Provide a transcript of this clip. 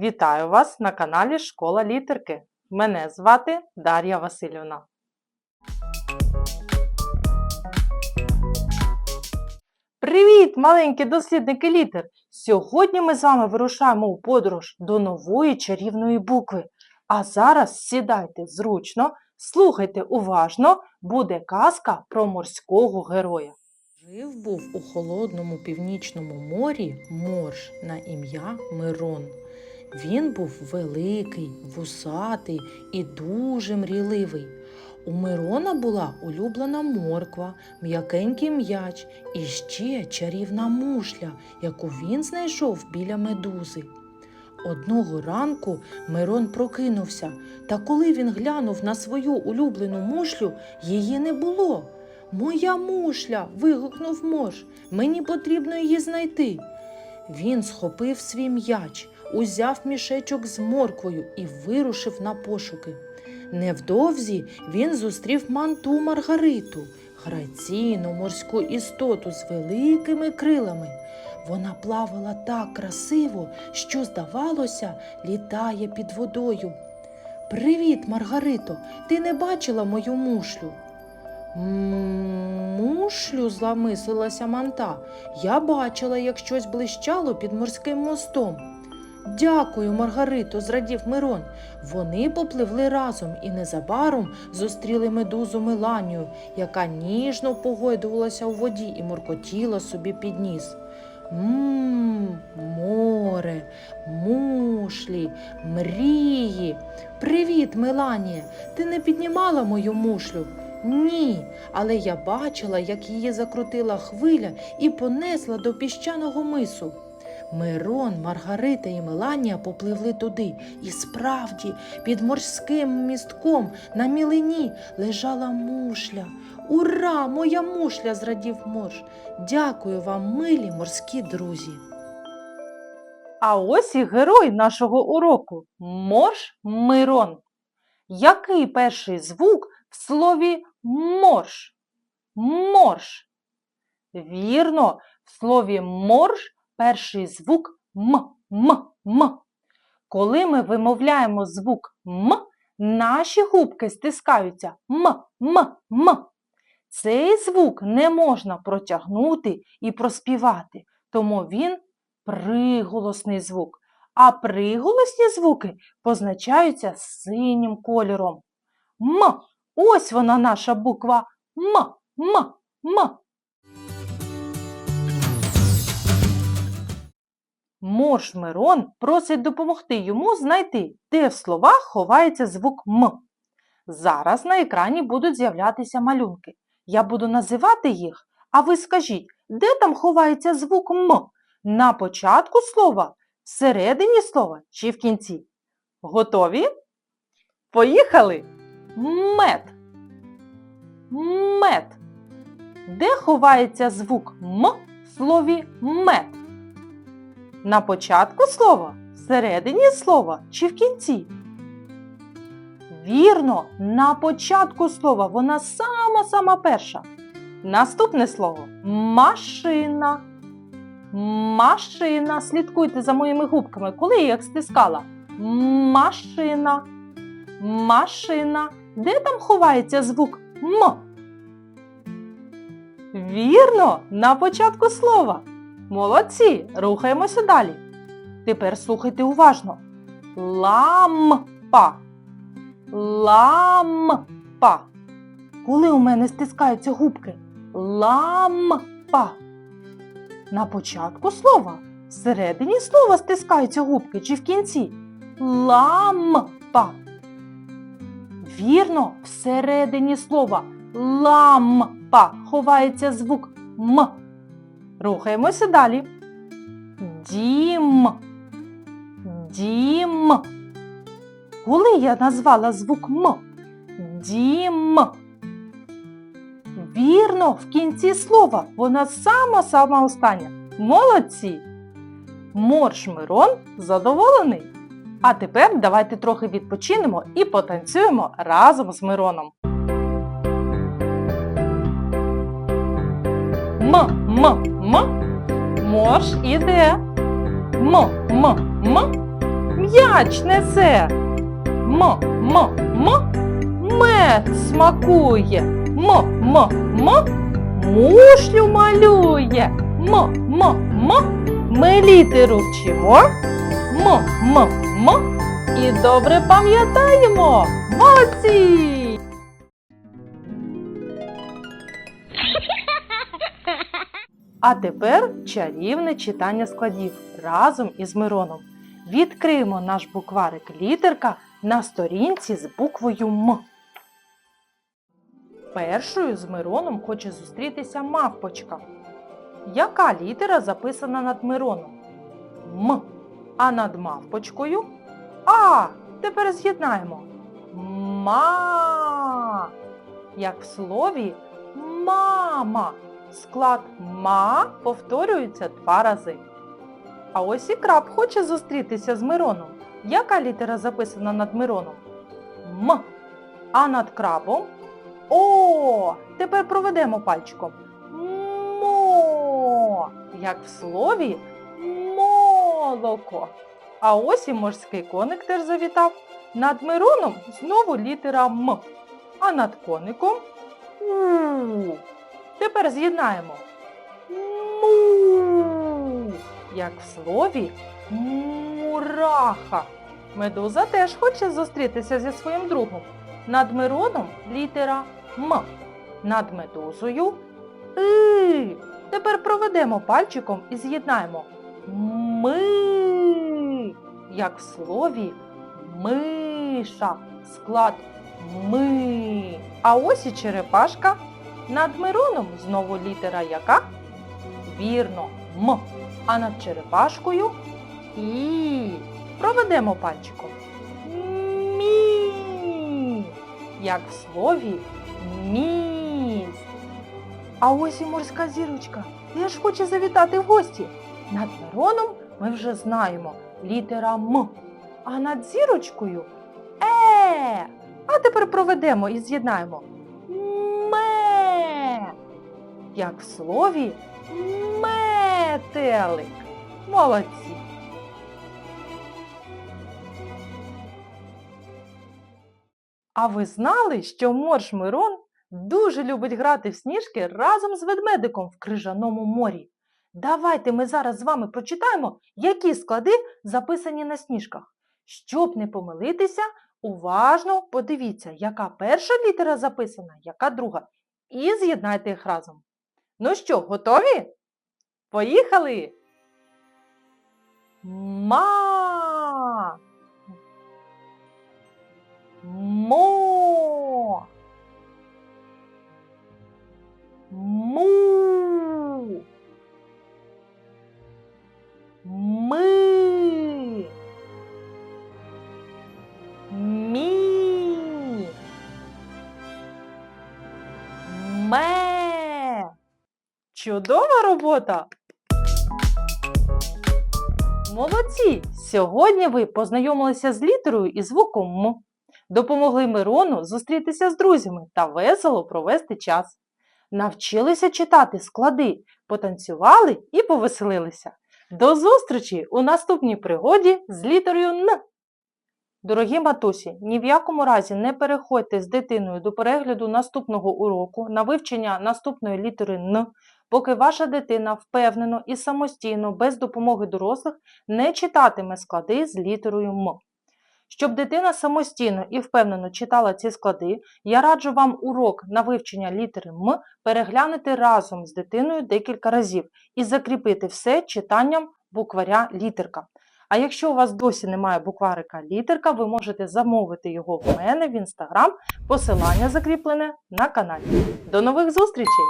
Вітаю вас на каналі Школа літерки. Мене звати Дар'я Васильівна. Привіт, маленькі дослідники літер! Сьогодні ми з вами вирушаємо у подорож до нової чарівної букви. А зараз сідайте зручно, слухайте уважно, буде казка про морського героя. Жив був у холодному північному морі морж на ім'я Мирон. Він був великий, вусатий і дуже мрійливий. У Мирона була улюблена морква, м'якенький м'яч і ще чарівна мушля, яку він знайшов біля медузи. Одного ранку Мирон прокинувся, та коли він глянув на свою улюблену мушлю, її не було. Моя мушля. вигукнув морж. Мені потрібно її знайти. Він схопив свій м'яч, узяв мішечок з морквою і вирушив на пошуки. Невдовзі він зустрів манту Маргариту, граційну морську істоту з великими крилами. Вона плавала так красиво, що, здавалося, літає під водою. Привіт, Маргарито, ти не бачила мою мушлю? «М, Мушлю, зламислилася манта. Я бачила, як щось блищало під морським мостом. Дякую, Маргарито, зрадів Мирон. Вони попливли разом і незабаром зустріли медузу Меланію, яка ніжно погойдувалася у воді і моркотіла собі під ніс. Мм, море, мушлі, мрії. Привіт, Меланія. Ти не піднімала мою мушлю? Ні, але я бачила, як її закрутила хвиля і понесла до піщаного мису. Мирон, Маргарита і Меланія попливли туди, і справді, під морським містком на мілині лежала мушля. Ура, моя мушля! зрадів морж. Дякую вам, милі морські друзі. А ось і герой нашого уроку Морж Мирон. Який перший звук в слові морж? Морж. Вірно, в слові морж перший звук м, м, м. Коли ми вимовляємо звук м, наші губки стискаються м, м, м. Цей звук не можна протягнути і проспівати, тому він приголосний звук. А приголосні звуки позначаються синім кольором. М. Ось вона наша буква М. М. М. Морж Мирон просить допомогти йому знайти, де в словах ховається звук М. Зараз на екрані будуть з'являтися малюнки. Я буду називати їх, а ви скажіть, де там ховається звук М? На початку слова, всередині слова чи в кінці? Готові? Поїхали! Мед. Мед. Де ховається звук М в слові мед? На початку слова, всередині слова чи в кінці? Вірно, на початку слова вона сама-сама перша. Наступне слово машина. Машина. Слідкуйте за моїми губками, коли я їх стискала. Машина. Машина. Де там ховається звук М? Вірно, на початку слова. Молодці, рухаємося далі. Тепер слухайте уважно. Лампа. Лампа. Коли у мене стискаються губки? Лампа. На початку слова. Всередині слова стискаються губки чи в кінці? Лампа. Вірно, всередині слова лампа ховається звук М. Рухаємося далі. Дім. Дім. Коли я назвала звук М? Дім. Вірно, в кінці слова вона сама-сама остання. Молодці! Морж Мирон задоволений. А тепер давайте трохи відпочинемо і потанцюємо разом з Мироном. М, м, м. Морж іде. М, м, м. м'яч несе. М, м, м, мед смакує. М, м, м, мушлю малює. М, м, м, ми літеру вчимо. М, м, м, і добре пам'ятаємо. Молодці! А тепер чарівне читання складів разом із Мироном. Відкриємо наш букварик літерка на сторінці з буквою М. Першою з Мироном хоче зустрітися мавпочка. Яка літера записана над Мироном? М. А над мавпочкою? А. Тепер з'єднаємо. Ма. Як в слові мама. Склад ма повторюється два рази. А ось і краб хоче зустрітися з Мироном. Яка літера записана над Мироном? М. А над крабом? О! Тепер проведемо пальчиком. Мо. Як в слові молоко. А ось і морський коник теж завітав. Над Мироном знову літера М. А над коником У. Тепер з'єднаємо. Му. Як в слові мураха. Медуза теж хоче зустрітися зі своїм другом. Над Мироном літера М. Над медузою И. Тепер проведемо пальчиком і з'єднаємо. Ми. Як в слові миша. Склад ми. А ось і черепашка. Над Мироном знову літера яка? Вірно, М. А над черепашкою І. Проведемо пальчиком. Мі. Як в слові міст. А ось і морська зірочка. Теж хоче завітати в гості. Над Мироном ми вже знаємо літера М. А над зірочкою Е. А тепер проведемо і з'єднаємо. Як в слові метелик. Молодці. А ви знали, що морж Мирон дуже любить грати в сніжки разом з ведмедиком в крижаному морі? Давайте ми зараз з вами прочитаємо, які склади записані на сніжках. Щоб не помилитися, уважно подивіться, яка перша літера записана, яка друга. І з'єднайте їх разом. Ну що, готові? Поїхали! Ма. Мо. Му. Чудова робота! Молодці! Сьогодні ви познайомилися з літерою і звуком М. Допомогли Мирону зустрітися з друзями та весело провести час. Навчилися читати склади, потанцювали і повеселилися. До зустрічі у наступній пригоді з літерою Н. Дорогі матусі, ні в якому разі не переходьте з дитиною до перегляду наступного уроку на вивчення наступної літери Н, поки ваша дитина впевнено і самостійно, без допомоги дорослих, не читатиме склади з літерою М. Щоб дитина самостійно і впевнено читала ці склади, я раджу вам урок на вивчення літери М переглянути разом з дитиною декілька разів і закріпити все читанням букваря літерка. А якщо у вас досі немає букварика літерка, ви можете замовити його в мене в інстаграм, посилання закріплене на каналі. До нових зустрічей!